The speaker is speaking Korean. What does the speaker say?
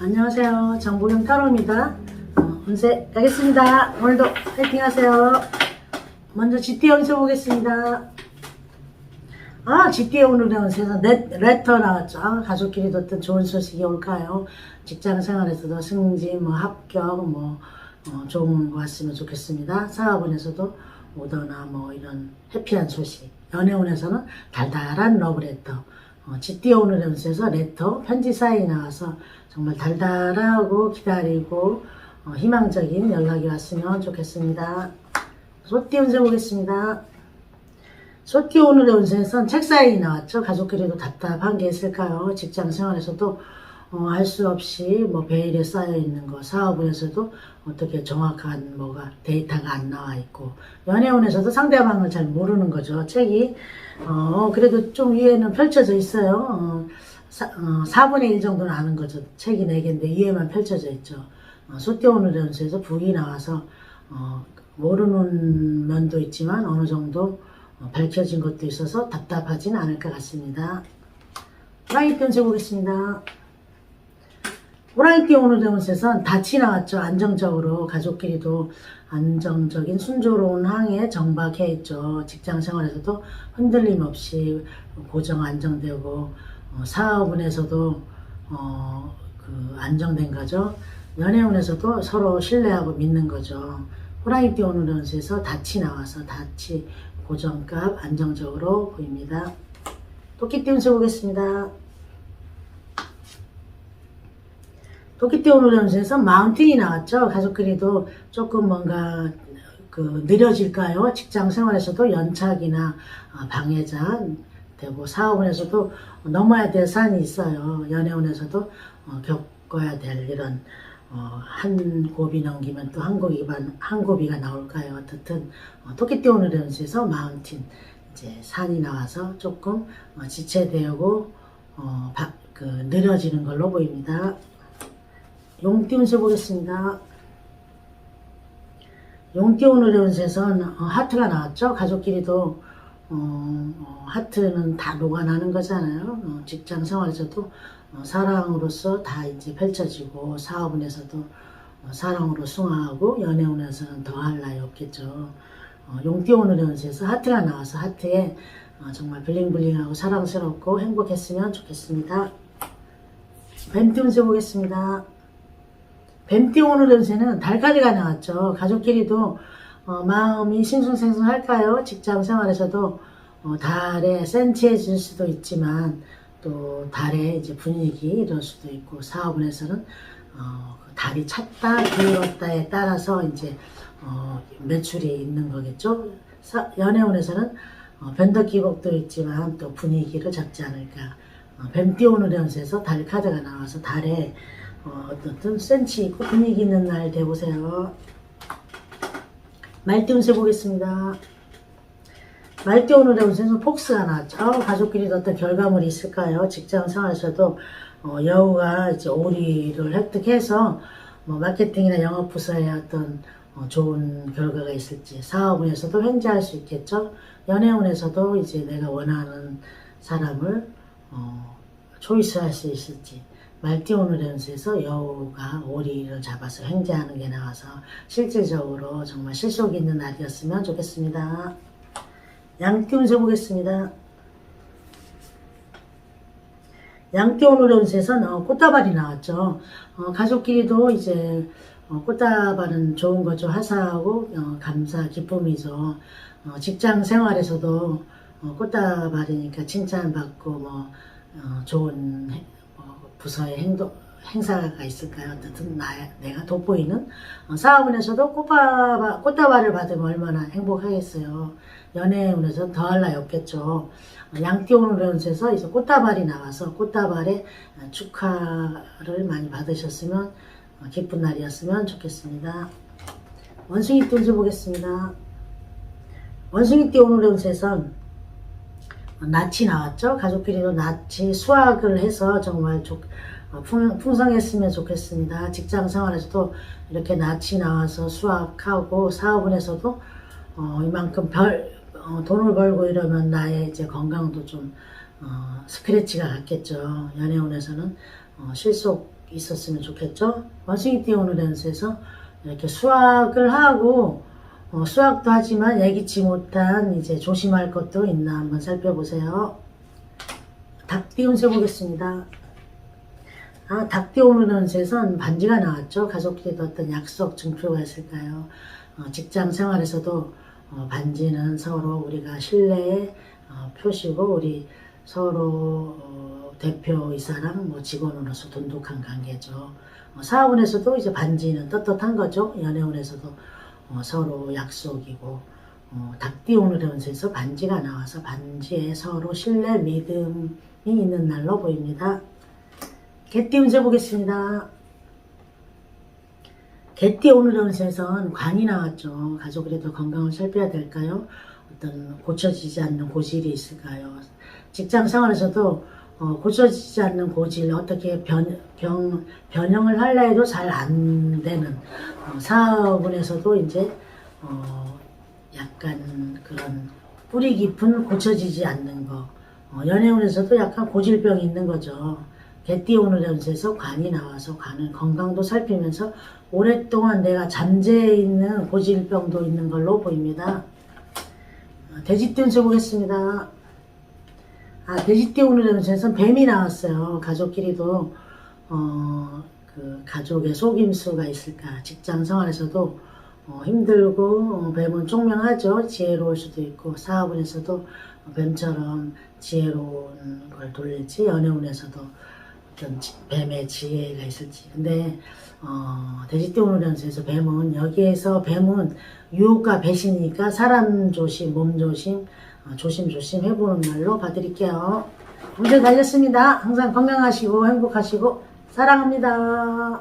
안녕하세요. 정보경 타로입니다. 어, 운세 가겠습니다. 오늘도 파이팅 하세요. 먼저 GT 운세 보겠습니다. 아, GT 오늘의 운세에서 레, 레터 나왔죠. 아, 가족끼리 어떤 좋은 소식이 올까요? 직장 생활에서도 승진, 뭐 합격, 뭐 어, 좋은 거 왔으면 좋겠습니다. 사업원에서도 오거나 뭐 이런 해피한 소식. 연애운에서는 달달한 러브레터. 어, GT 오늘의 운세에서 레터, 편지 사인이 나와서 정말 달달하고 기다리고 어, 희망적인 연락이 왔으면 좋겠습니다. 소띠 운세 보겠습니다. 소띠 오늘의 운세에선 책 사인이 나왔죠. 가족끼리도 답답한 게 있을까요? 직장 생활에서도 어, 알 수 없이 뭐 베일에 쌓여 있는 거, 사업운에서도 어떻게 정확한 뭐가 데이터가 안 나와 있고, 연애운에서도 상대방을 잘 모르는 거죠. 책이 어, 그래도 좀 위에는 펼쳐져 있어요. 어, 사, 어, 4분의 1 정도는 아는 거죠. 책이 4개인데 위에만 펼쳐져 있죠. 어, 소띠 오늘의 운세에서 북이 나와서 어, 모르는 면도 있지만 어느 정도 어, 밝혀진 것도 있어서 답답하진 않을 것 같습니다. 호랑이 편세 보겠습니다. 호랑이띠 오늘의 운세선 닻이 나왔죠. 안정적으로 가족끼리도 안정적인 순조로운 항에 정박해 있죠. 직장 생활에서도 흔들림 없이 고정 안정되고 어, 사업운에서도 어, 그 안정된 거죠. 연애운에서도 서로 신뢰하고 믿는 거죠. 호랑이띠 오늘의 운세에서 닻이 나와서 닻이 고정값 안정적으로 보입니다. 토끼띠 운세 보겠습니다. 연수에서 마운틴이 나왔죠. 가족끼리도 조금 뭔가 그 느려질까요? 직장 생활에서도 연착이나 아, 방해자 되고 사업원에서도 넘어야 될 산이 있어요. 연애운에서도 어, 겪어야 될 이런 어, 한 고비 넘기면 또 한 고비 한 고비가 나올까요? 어떻든 어, 토끼띠 오늘 연수에서 마운틴 이제 산이 나와서 조금 어, 지체되고 어, 바, 그 느려지는 걸로 보입니다. 용띠 운세 보겠습니다. 용띠 오늘의 운세선 어, 하트가 나왔죠. 가족끼리도 어, 어, 하트는 다 녹아나는 거잖아요. 어, 직장 생활에서도 어, 사랑으로서 다 이제 펼쳐지고 사업운에서도 어, 사랑으로 승화하고 연애운에서는 더할 나위 없겠죠. 어, 용띠 오늘의 운세에서 하트가 나와서 하트에 어, 정말 블링블링하고 사랑스럽고 행복했으면 좋겠습니다. 뱀띠 운세 보겠습니다. 뱀띠 오늘 연세는 달까지가 나왔죠. 가족끼리도 어, 마음이 싱숭생숭할까요? 직장 생활에서도 어, 달에 센치해질 수도 있지만 또 달의 이제 분위기 이럴 수도 있고 사업원에서는 어, 그 달이 찼다 기울었다에 따라서 이제 어, 매출이 있는 거겠죠. 사, 연애운에서는 어, 변덕기복도 있지만 또 분위기를 잡지 않을까. 어, 뱀띠 오늘 연세에서 달 카드가 나와서 달에 어, 어떤 센치 있고 분위기 있는 날 되보세요. 말띠 운세 보겠습니다. 말띠 오늘의 운세는 폭스가 나왔죠. 어, 가족끼리 어떤 결과물이 있을까요? 직장 생활에서도 어, 여우가 이제 오리를 획득해서 뭐 마케팅이나 영업 부서에 어떤 어, 좋은 결과가 있을지 사업운에서도 횡재할 수 있겠죠. 연애운에서도 이제 내가 원하는 사람을 어, 초이스할 수 있을지 말띠 오늘 연수에서 여우가 오리를 잡아서 횡재하는 게 나와서 실질적으로 정말 실속 있는 날이었으면 좋겠습니다. 양띠 운세 보겠습니다. 양띠 오늘 연수에서는 어, 꽃다발이 나왔죠. 어, 가족끼리도 이제 어, 꽃다발은 좋은 거죠. 화사하고 어, 감사, 기쁨이죠. 어, 직장 생활에서도 어, 꽃다발이니까 칭찬받고 뭐 어, 좋은 부서의 행동, 행사가 있을까요? 어쨌든 나, 내가 돋보이는 어, 사업운에서도 꽃다발, 꽃다발을 받으면 얼마나 행복하겠어요. 연애운에서 더할 나위 없겠죠. 어, 양띠운에서 이제 꽃다발이 나와서 꽃다발에 어, 축하를 많이 받으셨으면 어, 기쁜 날이었으면 좋겠습니다. 원숭이 띠 운세 보겠습니다. 원숭이 띠 오늘의 운세선 낯이 나왔죠. 가족끼리도 낯이 수확을 해서 정말 좋, 어, 풍, 풍성했으면 좋겠습니다. 직장 생활에서도 이렇게 낯이 나와서 수확하고 사업원에서도 어, 이만큼 별, 어, 돈을 벌고 이러면 나의 이제 건강도 좀 어, 스크래치가 같겠죠. 연애운에서는 어, 실속 있었으면 좋겠죠. 원숭이 띄우는 연수에서 이렇게 수학을 하고 어, 수학도 하지만 예기치 못한 이제 조심할 것도 있나 한번 살펴보세요. 닭 띄운새 보겠습니다. 아, 닭 띄우는 연수에선 반지가 나왔죠. 가족끼리도 어떤 약속 증표가 있을까요? 어, 직장 생활에서도 어, 반지는 서로 우리가 신뢰의 어, 표시고 우리 서로 어, 대표이사랑 뭐 직원으로서 돈독한 관계죠. 어, 사업원에서도 이제 반지는 떳떳한 거죠. 연애운에서도 어, 서로 약속이고 어, 닭띠오늘 연세에서 반지가 나와서 반지에 서로 신뢰 믿음이 있는 날로 보입니다. 개띠 운세 보겠습니다. 개띠 오늘 연세에선 관이 나왔죠. 가족이라도 건강을 살펴야 될까요? 어떤 고쳐지지 않는 고질이 있을까요? 직장 생활에서도 어, 고쳐지지 않는 고질 어떻게 변, 병, 변형을 하려 해도 잘 안 되는 어, 사업원에서도 이제 어, 약간 그런 뿌리 깊은 고쳐지지 않는 거 어, 연애운에서도 약간 고질병이 있는 거죠. 개띠 오늘 연세에서 관이 나와서 관은 건강도 살피면서 오랫동안 내가 잠재해 있는 고질병도 있는 걸로 보입니다. 어, 돼지띠 운세 보겠습니다. 아, 돼지띠 오늘 연세에서 뱀이 나왔어요. 가족끼리도 어, 그 가족의 속임수가 있을까. 직장 생활에서도 어, 힘들고 어, 뱀은 총명하죠. 지혜로울 수도 있고 사업운에서도 어, 뱀처럼 지혜로운 걸 돌릴지 연애운에서도 어떤 지- 뱀의 지혜가 있을지. 근데 어, 돼지띠 오늘 연수에서 뱀은 여기에서 뱀은 유혹과 배신이니까 사람 조심, 몸 조심, 어, 아, 조심조심 해보는 날로 봐드릴게요. 운전 달렸습니다. 항상 건강하시고 행복하시고 사랑합니다.